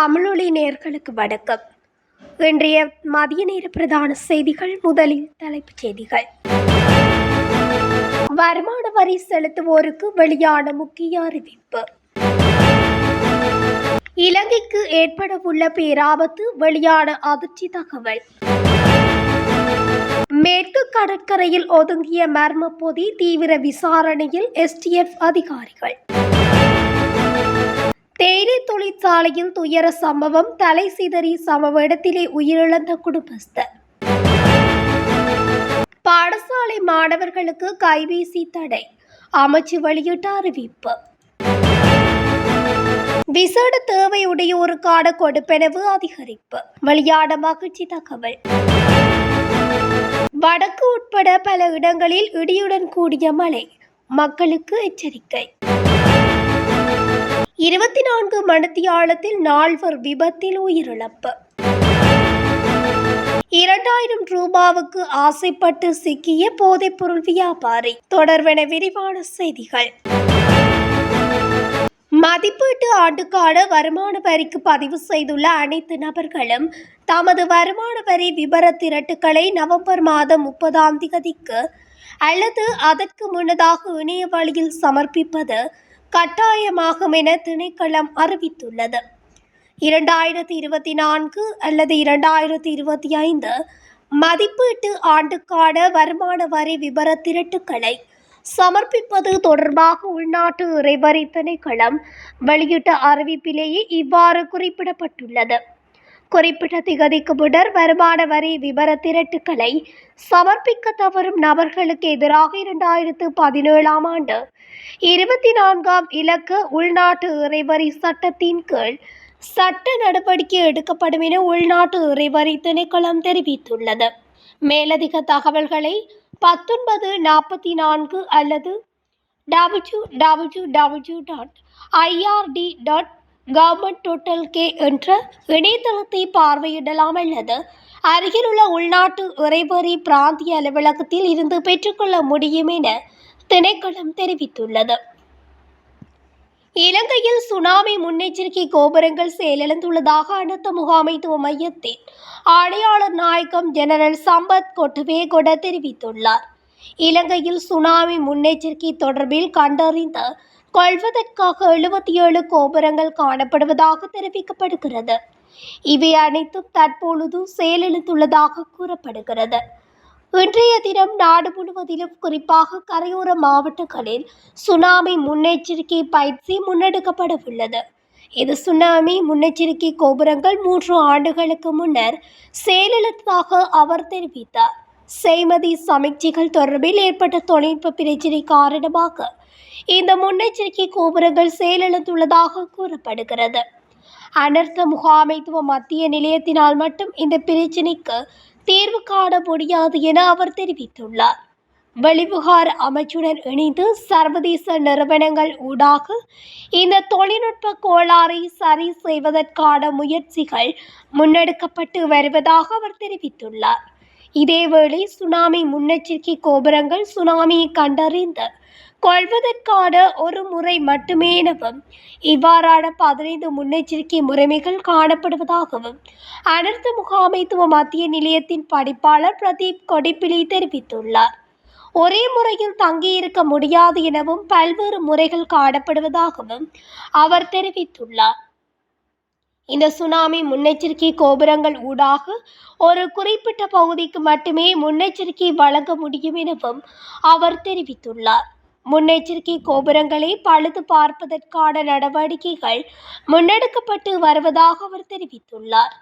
தமிழொலி நேர்களுக்கு வணக்கம். இன்றைய மதிய நேர பிரதான செய்திகள் முதலில் தலைப்புச் செய்திகள். வருமான வரி செலுத்துவோருக்கு வெளியான முக்கிய அறிவிப்பு. இலங்கைக்கு ஏற்படவுள்ள பேராபத்து வெளியான அதிர்ச்சி தகவல். மேற்கு கடற்கரையில் ஒதுங்கிய மர்ம பொதி தீவிர விசாரணையில் எஸ்டிஎஃப் அதிகாரிகள். தேயிலை தொழிற்சாலையின் துயர சம்பவம் தலை சிதறி சம்பவ இடத்திலே உயிரிழந்த குடும்பஸ்தர். பாடசாலை மாணவர்களுக்கு கைபேசி தடை. அமைச்சு வெளியிட்ட அறிவிப்பு. விசேட தேவையுடையோருக்கான கொடுப்பெனவு அதிகரிப்பு. வெளியான மகிழ்ச்சி தகவல். வடக்கு உட்பட பல இடங்களில் இடியுடன் கூடிய மழை. மக்களுக்கு எச்சரிக்கை. இருபத்தி நான்கு மணித்தியாலத்தில் நால்வர் விபத்தில் உயிரிழப்பு. இரண்டாயிரம் ரூபாவுக்கு ஆசைப்பட்டு சிக்கிய போதைப்பொருள் வியாபாரி. தொடர்பென விரிவான செய்திகள். மதிப்பீட்டு ஆண்டுக்கான வருமான வரிக்கு பதிவு செய்துள்ள அனைத்து நபர்களும் தமது வருமான வரி விபர திரட்டுக்களை நவம்பர் மாதம் முப்பதாம் தேதிக்கு அல்லது அதற்கு முன்னதாக இணைய வழியில் சமர்ப்பிப்பது கட்டாயமாகும் என திணைக்களம் அறிவித்துள்ளது. இரண்டாயிரத்தி இருபத்தி நான்கு அல்லது இரண்டாயிரத்தி இருபத்தி ஐந்து மதிப்பீட்டு ஆண்டுக்கான வருமான வரி விபர திரட்டுக்களை சமர்ப்பிப்பது தொடர்பாக உள்நாட்டு இறைவரி திணைக்களம் வெளியிட்ட அறிவிப்பிலேயே இவ்வாறு குறிப்பிடப்பட்டுள்ளது. குறிப்பிட்ட திகதிக்கு முன்னர் வருமான வரி விவர திரட்டுக்களை சமர்ப்பிக்க தவறும் நபர்களுக்கு எதிராக இரண்டாயிரத்து பதினேழாம் ஆண்டு இருபத்தி நான்காம் இலக்கு உள்நாட்டு இறைவரி சட்டத்தின் கீழ் சட்ட நடவடிக்கை எடுக்கப்படும் என உள்நாட்டு இறைவரி திணைக்களம் தெரிவித்துள்ளது. மேலதிக தகவல்களை பத்தொன்பது நாற்பத்தி நான்கு அல்லது W W W dot IRT dot government total K என்ற இணையதளத்தை பார்வையிடலாம் அல்லது அருகிலுள்ள உள்நாட்டு இறைவரி பிராந்திய அலுவலகத்தில் இருந்து பெற்றுக்கொள்ள முடியும் என திணைக்களம் தெரிவித்துள்ளது. இலங்கையில் சுனாமி முன்னெச்சரிக்கை கோபுரங்கள் செயலிழந்துள்ளதாக அனர்த்த முகாமைத்துவ மையத்தின் ஆணையாளர் நாயகம் ஜெனரல் சம்பத் கொட்டுவேகொட தெரிவித்துள்ளார். இலங்கையில் சுனாமி முன்னெச்சரிக்கை தொடர்பில் கண்டறிந்த கொள்வதற்காக எழுபத்தி ஏழு கோபுரங்கள் காணப்படுவதாக தெரிவிக்கப்படுகிறது. இவை அனைத்தும் தற்பொழுது செயலிழந்துள்ளதாக கூறப்படுகிறது. இன்றைய தினம் நாடு முழுவதிலும் குறிப்பாக கரையோர மாவட்டங்களில் சுனாமி முன்னெச்சரிக்கை பயிற்சி முன்னெடுக்கப்பட உள்ளது இது சுனாமி முன்னெச்சரிக்கை கோபுரங்கள் மூன்று ஆண்டுகளுக்கு முன்னர் செயலிழந்ததாக அவர் தெரிவித்தார். செய்மதி சமீட்சைகள் தொடர்பில் ஏற்பட்ட தொழில்நுட்ப பிரச்சினை காரணமாக இந்த முன்னெச்சரிக்கை கோபுரங்கள் செயலிழந்துள்ளதாக கூறப்படுகிறது. அனர்த்த முகாமைத்துவ மத்திய நிலையத்தினால் மட்டும் இந்த பிரச்சினைக்கு தீர்வு காண முடியாது என அவர் தெரிவித்துள்ளார். வெளிவிகார அமைச்சுடன் இணைந்து சர்வதேச நிறுவனங்கள் ஊடாக இந்த தொழில்நுட்ப கோளாறை சரி செய்வதற்கான முயற்சிகள் முன்னெடுக்கப்பட்டு வருவதாக அவர் தெரிவித்துள்ளார். இதேவேளை சுனாமி முன்னெச்சரிக்கை கோபுரங்கள் சுனாமியை கண்டறிந்த கொள்வதற்கான ஒரு முறை மட்டுமே எனவும் இவ்வாறான பதினைந்து முன்னெச்சரிக்கை முறைமைகள் காணப்படுவதாகவும் அனர்த்த முகாமைத்துவ மத்திய நிலையத்தின் படிப்பாளர் பிரதீப் கொடிப்பிலி தெரிவித்துள்ளார். ஒரே முறையில் தங்கியிருக்க முடியாது எனவும் பல்வேறு முறைகள் காணப்படுவதாகவும் அவர் தெரிவித்துள்ளார். இந்த சுனாமி முன்னெச்சரிக்கை கோபுரங்கள் ஊடாக ஒரு குறிப்பிட்ட பகுதிக்கு மட்டுமே முன்னெச்சரிக்கை வழங்க முடியும் எனவும் அவர் தெரிவித்துள்ளார். முன்னெச்சரிக்கை கோபுரங்களை பழுது பார்ப்பதற்கான நடவடிக்கைகள் முன்னெடுக்கப்பட்டு வருவதாக அவர் தெரிவித்துள்ளார்.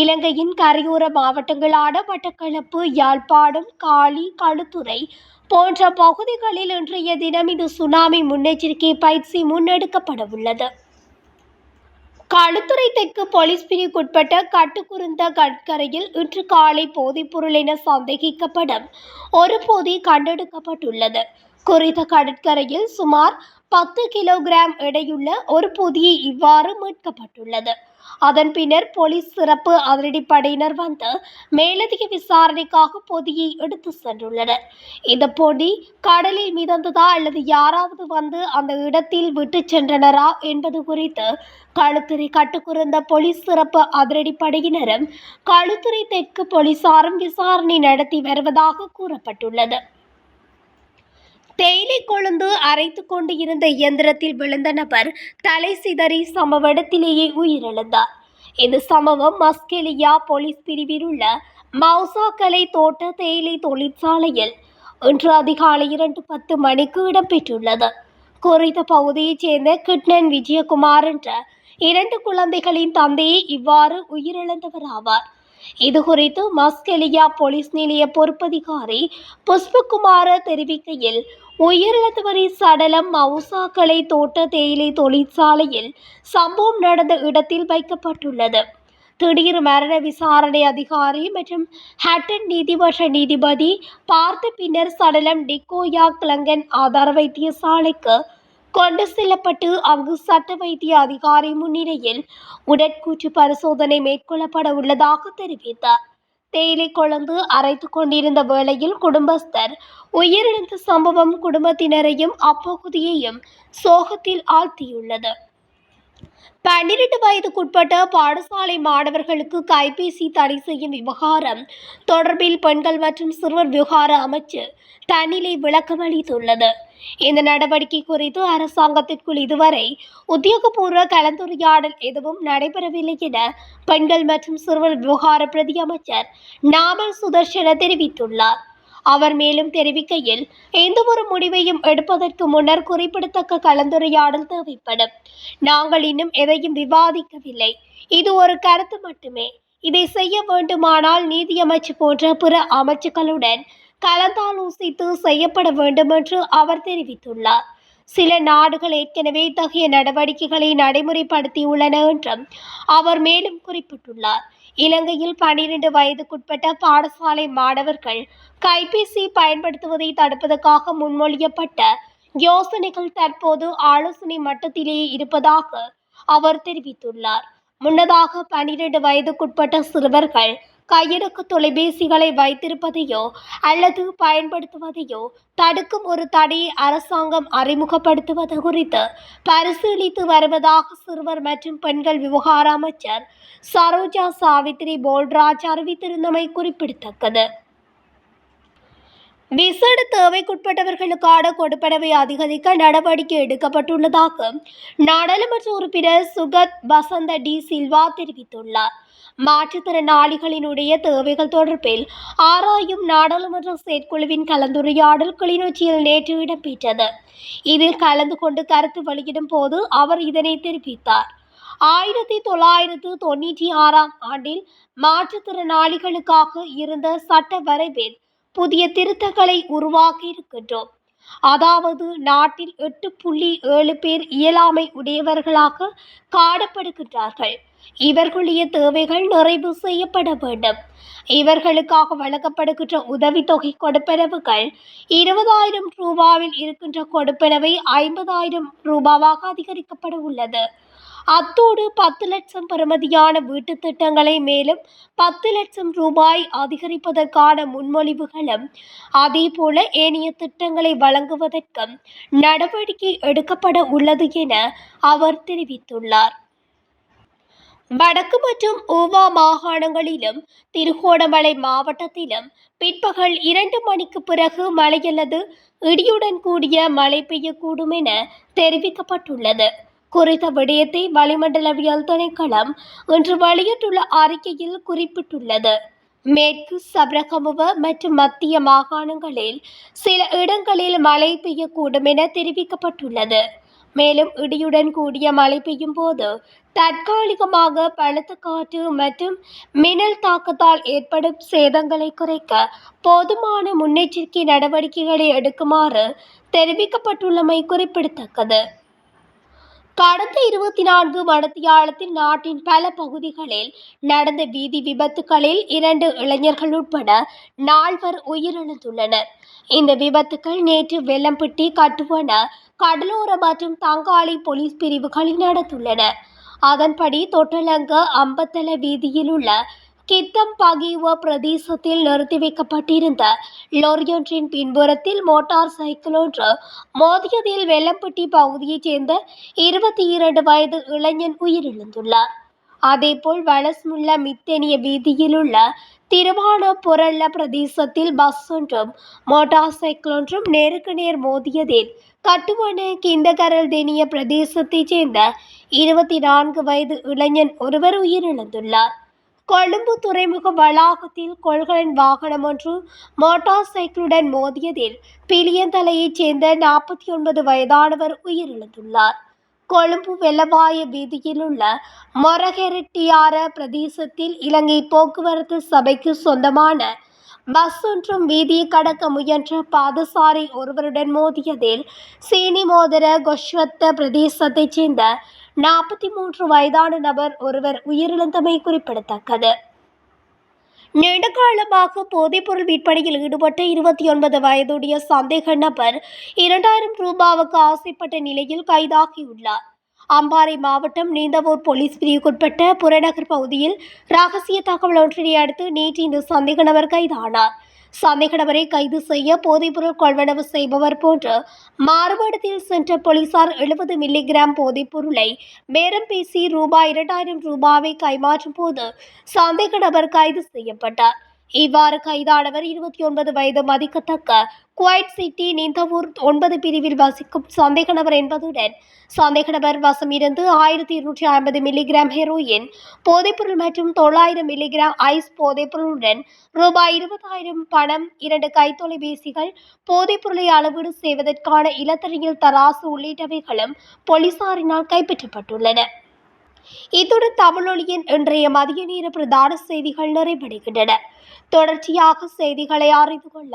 இலங்கையின் கரையோர மாவட்டங்களான மட்டக்களப்பு யாழ்ப்பாணம் காளி களுத்துறை போன்ற பகுதிகளில் இன்றைய தினம் இது சுனாமி முன்னெச்சரிக்கை பயிற்சி முன்னெடுக்கப்பட உள்ளது களுத்துறை தெற்கு போலீஸ் பிரிவுக்குட்பட்ட கட்டுக்குருந்த கடற்கரையில் இன்று காலை போதைப்பொருள் என சந்தேகிக்கப்படும். ஒரு போதை கண்டெடுக்கப்பட்டுள்ளது. குறித்த கடற்கரையில் சுமார் பத்து கிலோகிராம் எடையுள்ள ஒரு பொதியை இவ்வாறு மீட்கப்பட்டுள்ளது. அதன் பின்னர் போலீஸ் சிறப்பு அதிரடிப்படையினர் வந்து மேலதிக விசாரணைக்காக பொதியை எடுத்து சென்றுள்ளனர். இந்த பொடி கடலில் மிதந்ததா அல்லது யாராவது வந்து அந்த இடத்தில் விட்டு சென்றனரா என்பது குறித்து களுத்துறை கட்டுக்குறந்த போலீஸ் சிறப்பு அதிரடிப்படையினரும் களுத்துறை தெற்கு போலீசாரும் விசாரணை நடத்தி வருவதாக கூறப்பட்டுள்ளது. தேயிலை கொழுந்து அரைத்து கொண்டு இருந்த இயந்திரத்தில் விழுந்த நபர் தலை சிதறி சம்பவ இடத்திலேயே உயிரிழந்தார். இந்த சம்பவம் மஸ்கெலியா போலீஸ் பிரிவில் உள்ள மவுசாக்கலை தோட்ட தேயிலை தொழிற்சாலையில் இன்று அதிகாலை இரண்டு பத்து மணிக்கு இடம்பெற்றுள்ளது. குறித்த பகுதியைச் சேர்ந்த கிட்னன் விஜயகுமார் என்ற இரண்டு குழந்தைகளின் தந்தையே இவ்வாறு உயிரிழந்தவர் ஆவார். இது குறித்து மஸ்கெலியா போலீஸ் நிலைய பொறுப்பதிகாரி புஷ்பகுமார தெரிவிக்கையில் உயிரிழந்தவரை சடலம் மவுசாக்கலை தோட்ட தேயிலை தொழிற்சாலையில் சம்பவம் நடந்த இடத்தில் வைக்கப்பட்டுள்ளது. திடீர் மரண விசாரணை அதிகாரி மற்றும் ஹட்டன் நீதிமன்ற நீதிபதி பார்த்த பின்னர் சடலம் டிக்கோயா கிளங்கன் ஆதார வைத்தியசாலைக்கு கொண்டு செல்லப்பட்டு அங்கு சட்ட வைத்திய அதிகாரி முன்னிலையில் உடற்கூற்று பரிசோதனை மேற்கொள்ளப்பட உள்ளதாக தெரிவித்தார். தேயிலை கொழுந்து அரைத்து கொண்டிருந்த வேளையில் குடும்பஸ்தர் உயிரிழந்த சம்பவம் குடும்பத்தினரையும் அப்பகுதியையும் சோகத்தில் ஆழ்த்தியுள்ளது. பன்னிரண்டு வயதுக்குட்பட்ட பாடசாலை மாணவர்களுக்கு கைபேசி தடை செய்யும் விவகாரம் தொடர்பில் பெண்கள் மற்றும் சிறுவர் விவகார அமைச்சு தன்னிலை விளக்கம் அளித்துள்ளது. இந்த நடவடிக்கை குறித்து அரசாங்கத்திற்குள் இதுவரை உத்தியோகபூர்வ கலந்துரையாடல் எதுவும் நடைபெறவில்லை என பெண்கள் மற்றும் சிறுவர் விவகார பிரதி அமைச்சர் நாமல் சுதர்ஷன தெரிவித்துள்ளார். அவர் மேலும் தெரிவிக்கையில் எந்த ஒரு முடிவையும் எடுப்பதற்கு முன்னர் குறிப்பிடத்தக்க கலந்துரையாடல் தேவைப்படும். நாங்கள் இன்னும் எதையும் விவாதிக்கவில்லை. இது ஒரு கருத்து மட்டுமே. இதை செய்ய வேண்டுமானால் நீதியமைச்சு போன்ற பிற அமைச்சுக்களுடன் கலந்தாலோசித்து செய்யப்பட வேண்டும் என்று அவர் தெரிவித்துள்ளார். சில நாடுகள் ஏற்கனவே இத்தகைய நடவடிக்கைகளை நடைமுறைப்படுத்தியுள்ளன என்றும் அவர் மேலும் குறிப்பிட்டுள்ளார். இலங்கையில் பனிரெண்டு வயதுக்குட்பட்ட பாடசாலை மாணவர்கள் கைபேசி பயன்படுத்துவதை தடுப்பதற்காக முன்மொழியப்பட்ட யோசனைகள் தற்போது ஆலோசனை மட்டத்திலேயே இருப்பதாக அவர் தெரிவித்துள்ளார். முன்னதாக பனிரெண்டு வயதுக்குட்பட்ட சிறுவர்கள் கையடக்க தொலைபேசிகளை வைத்திருப்பதையோ அல்லது பயன்படுத்துவதையோ தடுக்கும் ஒரு தடையை அரசாங்கம் அறிமுகப்படுத்துவது குறித்து பரிசீலித்து வருவதாக சிறுவர் மற்றும் பெண்கள் விவகார அமைச்சர் சரோஜா சாவித்ரி போல்ராஜ் அறிவித்திருந்தமை குறிப்பிடத்தக்கது. விசேட தேவைக்குட்பட்டவர்களுக்கான கொடுப்பனவை அதிகரிக்க நடவடிக்கை எடுக்கப்பட்டுள்ளதாக நாடாளுமன்ற உறுப்பினர் சுகத் வசந்த டி சில்வா தெரிவித்துள்ளார். மாற்றுத்திறனாளிகளினுடைய தேவைகள் தொடர்பில் ஆராயும் நாடாளுமன்ற செயற்குழுவின் கலந்துரையாடல் கிளிநொச்சியில் நேற்று இடம்பெற்றது. இதில் கலந்து கொண்டு கருத்து வெளியிடும் போது அவர் இதனை தெரிவித்தார். ஆயிரத்தி தொள்ளாயிரத்து தொண்ணூற்றி ஆறாம் ஆண்டில் மாற்றுத்திறனாளிகளுக்காக இருந்த சட்ட வரைவில் புதிய திருத்தங்களை உருவாக்கி இருக்கின்றோம். அதாவது நாட்டில் எட்டு புள்ளி ஏழு பேர் இயலாமை உடையவர்களாக காணப்படுகின்றார்கள். இவர்களுடைய தேவைகள் நிறைவு செய்யப்பட வேண்டும். இவர்களுக்காக வழங்கப்படுகின்ற உதவித்தொகை கொடுப்பனவுகள் இருபதாயிரம் ரூபாவில் இருக்கின்ற கொடுப்பனவை ஐம்பதாயிரம் ரூபாவாக அதிகரிக்கப்பட உள்ளது. அத்தோடு பத்து லட்சம் பெறுமதியான வீட்டு திட்டங்களை மேலும் பத்து லட்சம் ரூபாய் அதிகரிப்பதற்கான முன்மொழிவுகளும் அதேபோல ஏனைய திட்டங்களை வழங்குவதற்கும் நடவடிக்கை எடுக்கப்பட உள்ளது என அவர் தெரிவித்துள்ளார். வடக்கு மற்றும் ஊவா மாகாணங்களிலும் திருகோணமலை மாவட்டத்திலும் பிற்பகல் இரண்டு மணிக்கு பிறகு மழை அல்லது இடியுடன் கூடிய மழை பெய்யக்கூடும் என தெரிவிக்கப்பட்டுள்ளது. குறித்த விடயத்தை வளிமண்டலவியல் திணைக்களம் இன்று வெளியிட்டுள்ள அறிக்கையில் குறிப்பிட்டுள்ளது. மேற்கு சபரகமுவ மற்றும் மத்திய மாகாணங்களில் சில இடங்களில் மழை பெய்யக்கூடும் என தெரிவிக்கப்பட்டுள்ளது. மேலும் இடியுடன் கூடிய மழை பெய்யும் போது தற்காலிகமாக பலத்த காற்று மற்றும் மின்னல் தாக்கத்தால் ஏற்படும் சேதங்களை குறைக்க போதுமான முன்னெச்சரிக்கை நடவடிக்கைகளை எடுக்குமாறு தெரிவிக்கப்பட்டுள்ளமை குறிப்பிடத்தக்கது. கடந்த இருபத்தி நான்கு மணித்தியாலத்தில் நாட்டின் பல பகுதிகளில் நடந்த வீதி விபத்துகளில் இரண்டு இளைஞர்கள் உட்பட நால்வர் உயிரிழந்துள்ளனர். இந்த விபத்துகள் நேற்று வெள்ளம்பட்டி கட்டுவன கடலோர மற்றும் தங்காளி போலீஸ் பிரிவுகளில் நடந்துள்ளன. அதன்படி தொட்டலங்க அம்பத்தல வீதியில் உள்ள கித்தம் பகிவ பிரதேசத்தில் நிறுத்தி வைக்கப்பட்டிருந்த லோரியொன்றின் பின்புறத்தில் மோட்டார் சைக்கிள் ஒன்று மோதியதில் வெள்ளம்பட்டி பகுதியைச் சேர்ந்த இருபத்தி இரண்டு வயது இளைஞன் உயிரிழந்துள்ளார். அதேபோல் வலஸ்முல்ல மித்தெனிய வீதியில் உள்ள திருவான பிரதேசத்தில் பஸ் ஒன்றும் மோட்டார் சைக்கிள் ஒன்றும் நேருக்கு நேர் மோதியதில் கட்டுவன கிந்தகரல் தெனிய பிரதேசத்தைச் சேர்ந்த இருபத்தி நான்கு வயது இளைஞன் ஒருவர் உயிரிழந்துள்ளார். கொழும்பு துறைமுக வளாகத்தில் கொள்கலன் வாகனம் ஒன்று மோட்டார் சைக்கிளுடன் மோதியதில் பிலியந்தலையைச் சேர்ந்த நாற்பத்தி ஒன்பது வயதானவர் உயிரிழந்துள்ளார். கொழும்பு வெள்ளவாய வீதியில் உள்ள மொரகெரட்டியார பிரதேசத்தில் இலங்கை போக்குவரத்து சபைக்கு சொந்தமான பஸ் ஒன்றும் வீதியை கடக்க முயன்ற பாதசாரி ஒருவருடன் மோதியதில் சீனி மோதிர கொஷ்வத்த பிரதேசத்தைச் சேர்ந்த நாற்பத்தி மூன்று வயதான நபர் ஒருவர் உயிரிழந்தமை குறிப்பிடத்தக்கது. நெடுங்காலமாக போதைப்பொருள் விற்பனையில் ஈடுபட்ட இருபத்தி ஒன்பது வயதுடைய சந்தேக நபர் இரண்டாயிரம் ரூபாவுக்கு ஆசைப்பட்ட நிலையில் கைதாகியுள்ளார். அம்பாறை மாவட்டம் நீந்தவூர் போலீஸ் பிரிவுக்குட்பட்ட புறநகர் பகுதியில் ரகசிய தகவல் ஒன்றினை அடுத்து நேற்று இந்த சந்தேக நபர் கைதானார். சந்தேக நபரை கைது செய்ய போதைப்பொருள் கொள்வனவு செய்பவர் போன்று மாறுபாடத்தில் சென்ற போலீசார் எழுபது மில்லிகிராம் போதைப்பொருளை பேரம் பேசி ரூபாய் இரண்டாயிரம் ரூபாவை கைமாற்றும் போது சந்தேக நபர் கைது செய்யப்பட்டார். இவ்வாறு கைதானவர் இருபத்தி ஒன்பது வயது மதிக்கத்தக்க குவைட் சிட்டி நிந்தவூர் ஒன்பது பிரிவில் வசிக்கும் சந்தேக நபர் என்பதுடன் சந்தேக நபர் வசம் இருந்து ஆயிரத்தி இருநூற்றி ஐம்பது மில்லிகிராம் ஹெரோயின் போதைப்பொருள் மற்றும் தொள்ளாயிரம் மில்லிகிராம் ஐஸ் போதைப்பொருளுடன் ரூபாய் இருபதாயிரம் பணம் இரண்டு கைத்தொலைபேசிகள் போதைப்பொருளை அளவீடு செய்வதற்கான இலத்தறியில் தராசு உள்ளிட்டவைகளும் போலீசாரினால் கைப்பற்றப்பட்டுள்ளன. இத்துடன் தமிழொலியின் இன்றைய மதிய நேர பிரதான செய்திகள் நிறைவடைகின்றன. தொடர்ச்சியாக செய்திகளை அறிந்து கொள்ள